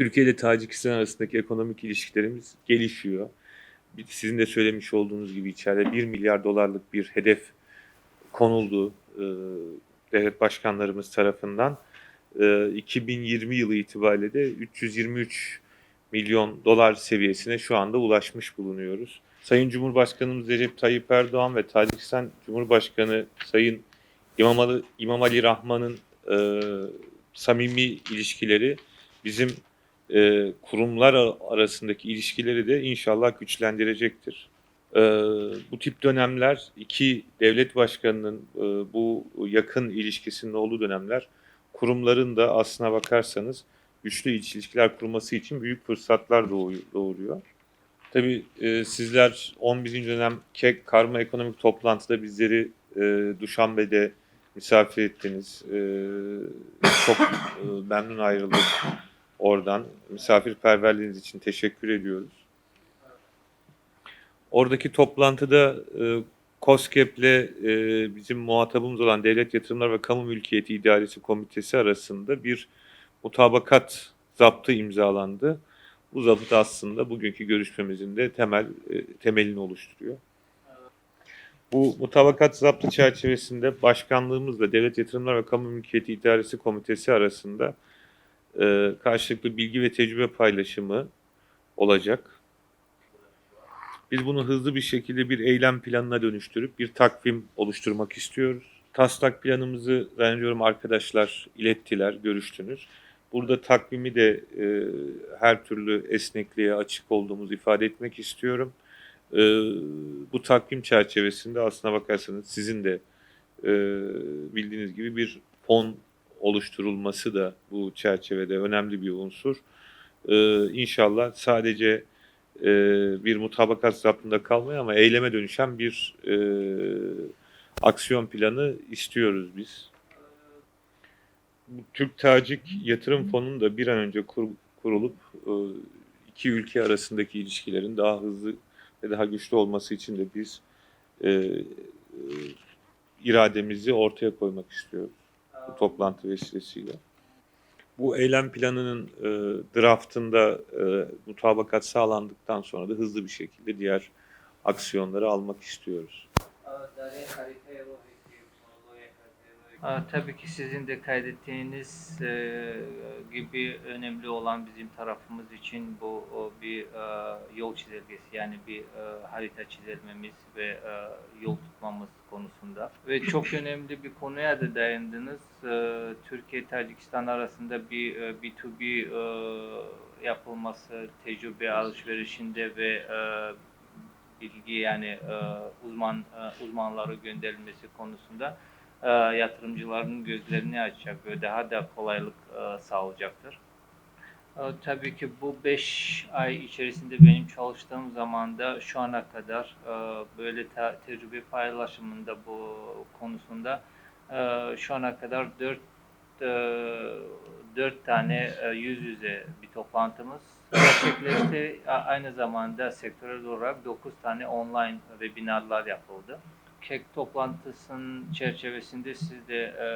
Türkiye ile Tacikistan arasındaki ekonomik ilişkilerimiz gelişiyor. Sizin de söylemiş olduğunuz gibi içeride 1 milyar dolarlık bir hedef konuldu e, devlet başkanlarımız tarafından. E, 2020 yılı itibariyle de 323 milyon dolar seviyesine şu anda ulaşmış bulunuyoruz. Sayın Cumhurbaşkanımız Recep Tayyip Erdoğan ve Tacikistan Cumhurbaşkanı Sayın İmam İmam Ali Rahman'ın e, samimi ilişkileri bizim e, kurumlar arasındaki ilişkileri de inşallah güçlendirecektir. E, bu tip dönemler iki devlet başkanının e, bu yakın ilişkisinin olduğu dönemler kurumların da aslına bakarsanız güçlü ilişkiler kurması için büyük fırsatlar doğuruyor. Tabii e, sizler 11. dönem KEK Karma Ekonomik Toplantıda bizleri e, Duşanbe'de misafir ettiniz. E, çok e, memnun ayrıldık oradan. Misafirperverliğiniz için teşekkür ediyoruz. Oradaki toplantıda e, COSGAP'le e, bizim muhatabımız olan Devlet Yatırımlar ve Kamu Mülkiyeti İdaresi Komitesi arasında bir mutabakat zaptı imzalandı. Bu zabıt aslında bugünkü görüşmemizin de temel e, temelini oluşturuyor. Bu mutabakat zaptı çerçevesinde başkanlığımızla Devlet Yatırımlar ve Kamu Mülkiyeti İdaresi Komitesi arasında e, karşılıklı bilgi ve tecrübe paylaşımı olacak. Biz bunu hızlı bir şekilde bir eylem planına dönüştürüp bir takvim oluşturmak istiyoruz. Taslak planımızı zannediyorum arkadaşlar ilettiler, görüştünüz. Burada takvimi de e, her türlü esnekliğe açık olduğumuzu ifade etmek istiyorum. E, bu takvim çerçevesinde aslına bakarsanız sizin de e, bildiğiniz gibi bir fon oluşturulması da bu çerçevede önemli bir unsur. E, inşallah sadece e, bir mutabakat zaptında kalmıyor ama eyleme dönüşen bir e, aksiyon planı istiyoruz biz. Bu Türk-Tacik Yatırım Fonu'nun da bir an önce kur- kurulup e, iki ülke arasındaki ilişkilerin daha hızlı ve daha güçlü olması için de biz e, e, irademizi ortaya koymak istiyoruz bu toplantı vesilesiyle. Bu eylem planının e, draftında e, mutabakat sağlandıktan sonra da hızlı bir şekilde diğer aksiyonları almak istiyoruz. Tabii ki sizin de kaydettiğiniz e, gibi önemli olan bizim tarafımız için bu bir e, yol çizelgesi yani bir e, harita çizilmemiz ve yol tutmamız konusunda. Ve çok önemli bir konuya da dayandınız. Türkiye-Tacikistan arasında bir e, B2B e, yapılması, tecrübe alışverişinde ve bilgi yani uzman uzmanları gönderilmesi konusunda e, yatırımcıların gözlerini açacak ve daha da kolaylık e, sağlayacaktır. E, tabii ki bu 5 ay içerisinde benim çalıştığım zamanda şu ana kadar e, böyle te- tecrübe paylaşımında bu konusunda e, şu ana kadar 4 4 tane e, yüz yüze bir toplantımız gerçekleşti. Aynı zamanda sektörel olarak 9 tane online webinarlar yapıldı. KEK toplantısının çerçevesinde siz de e,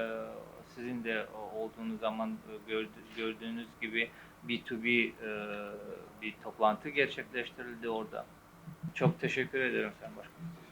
sizin de olduğunuz zaman gördü- gördüğünüz gibi B2B e, bir toplantı gerçekleştirildi orada. Çok teşekkür ederim Sayın Başkanım.